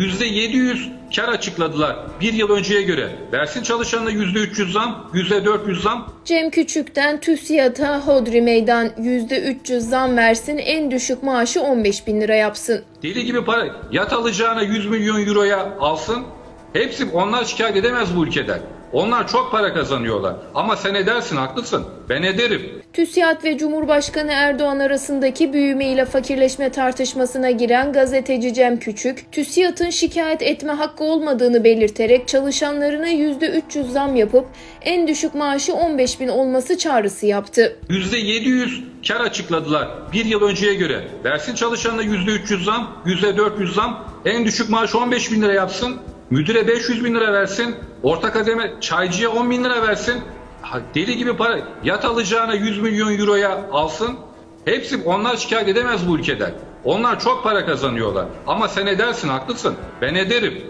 %700 kar açıkladılar bir yıl önceye göre. Versin çalışanına %300 zam, %400 zam. Cem Küçük'ten TÜSİAD'a Hodri Meydan %300 zam versin en düşük maaşı 15 bin lira yapsın. Deli gibi para. Yat alacağına 100 milyon euroya alsın. Hepsi onlar şikayet edemez bu ülkeden. Onlar çok para kazanıyorlar. Ama sen edersin haklısın. Ben ederim. TÜSİAD ve Cumhurbaşkanı Erdoğan arasındaki büyüme ile fakirleşme tartışmasına giren gazeteci Cem Küçük, TÜSİAD'ın şikayet etme hakkı olmadığını belirterek çalışanlarına %300 zam yapıp en düşük maaşı 15 bin olması çağrısı yaptı. %700 kar açıkladılar bir yıl önceye göre. Versin çalışanına %300 zam, %400 zam. En düşük maaş 15 bin lira yapsın. Müdüre 500 bin lira versin. Orta kademe çaycıya 10 bin lira versin. Deli gibi para. Yat alacağına 100 milyon euroya alsın. Hepsi onlar şikayet edemez bu ülkeden. Onlar çok para kazanıyorlar. Ama sen edersin haklısın. Ben ederim.